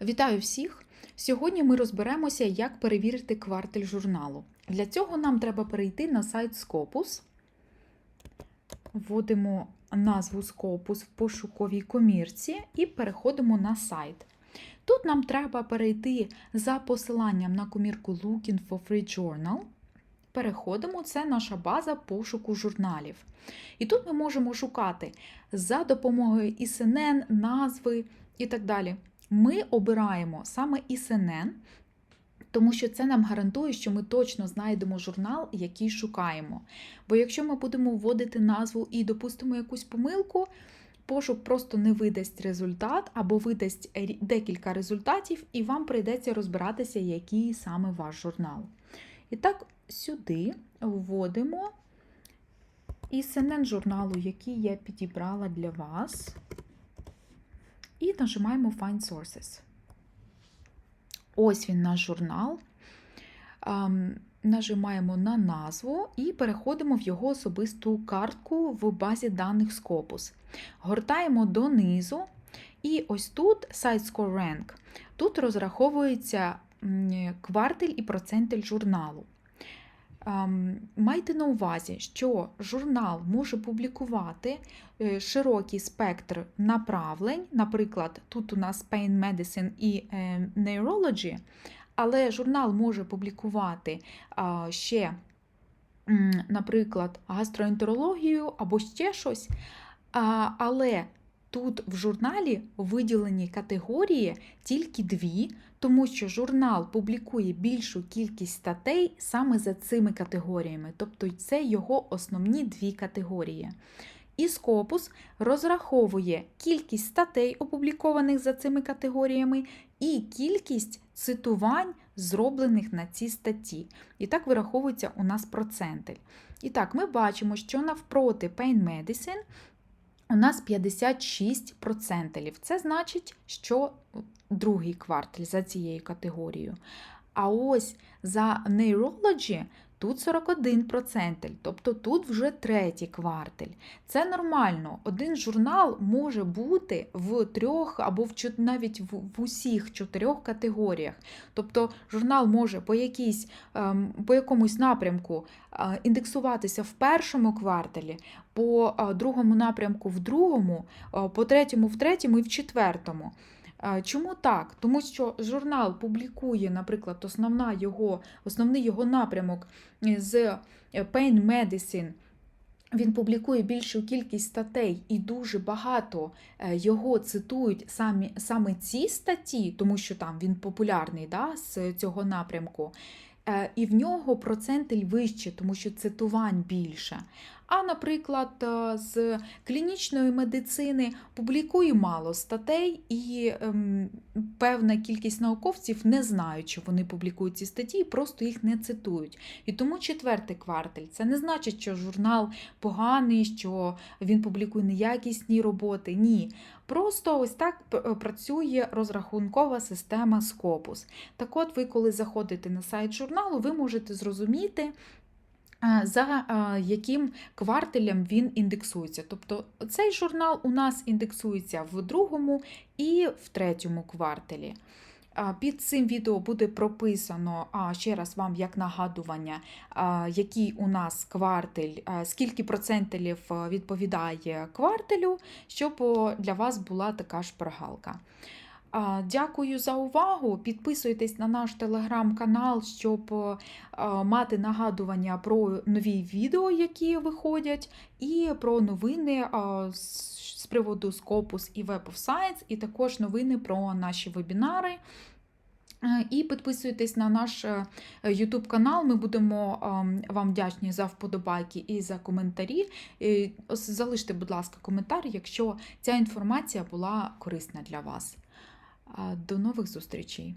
Вітаю всіх! Сьогодні ми розберемося, як перевірити кварталь журналу. Для цього нам треба перейти на сайт Scopus. Вводимо назву Scopus в пошуковій комірці і переходимо на сайт. Тут нам треба перейти за посиланням на комірку Looking for Free Journal. Переходимо, це наша база пошуку журналів. І тут ми можемо шукати за допомогою ІСНН, назви і так далі. Ми обираємо саме ІСНН, тому що це нам гарантує, що ми точно знайдемо журнал, який шукаємо. Бо якщо ми будемо вводити назву і допустимо якусь помилку, пошук просто не видасть результат або видасть декілька результатів, і вам прийдеться розбиратися, який саме ваш журнал. І так, сюди вводимо ІСНН журналу, який я підібрала для вас. І нажимаємо Find Sources. Ось він наш журнал. Нажимаємо на назву і переходимо в його особисту картку в базі даних Scopus. Гортаємо донизу, і ось тут Site Score Rank. Тут розраховується квартель і процентель журналу. Ам, Майте на увазі, що журнал може публікувати е, широкий спектр направлень, наприклад, тут у нас Pain Medicine і е, Neurology, але журнал може публікувати ще, наприклад, гастроентерологію або ще щось. Але тут в журналі виділені категорії тільки дві, тому що журнал публікує більшу кількість статей саме за цими категоріями, тобто це його основні дві категорії. І Scopus розраховує кількість статей, опублікованих за цими категоріями, і кількість цитувань, зроблених на ці статті. І так вираховується у нас процентель. І так, ми бачимо, що навпроти Pain Medicine у нас 56%. Це значить, що другий кварталь за цією категорією. А ось за Neurology тут 41%, тобто тут вже третій кварталь. Це нормально. Один журнал може бути в трьох або в навіть в, в усіх чотирьох категоріях. Тобто журнал може по, якійсь, ем, по якомусь напрямку е, індексуватися в першому кварталі, по е, другому напрямку в другому, е, по третьому в третьому і в четвертому. Е, Чому так? Тому що журнал публікує, наприклад, основна його, основний його напрямок з е, Pain Medicine. Він публікує більшу кількість статей, і дуже багато е, його цитують самі, саме ці статті, тому що там він популярний да, з цього напрямку. Е, І в нього процентиль вище, тому що цитувань більше. А, наприклад, е, з клінічної медицини публікує мало статей, і ем, певна кількість науковців не знають, що вони публікують ці статті, і просто їх не цитують. І тому четвертий кварталь це не значить, що журнал поганий, що він публікує неякісні роботи. Ні. Просто ось так працює розрахункова система Scopus. Так от, ви, коли заходите на сайт журналу, ви можете зрозуміти. Е, За е, яким кварталем він індексується. Тобто цей журнал у нас індексується в другому і в третьому кварталі. Під цим відео буде прописано а, ще раз вам як нагадування, який у нас кварталь, а, скільки процентелів а, відповідає кварталю, щоб для вас була така ж прогалка. Дякую за увагу. Підписуйтесь на наш телеграм-канал, щоб мати нагадування про нові відео, які виходять, і про новини з приводу Scopus і Web of Science, і також новини про наші вебінари. Е, І підписуйтесь на наш е, YouTube канал. Ми будемо ем, вам вдячні за вподобайки і за коментарі. Е, Залиште, будь ласка, коментар, якщо ця інформація була корисна для вас. До нових зустрічей!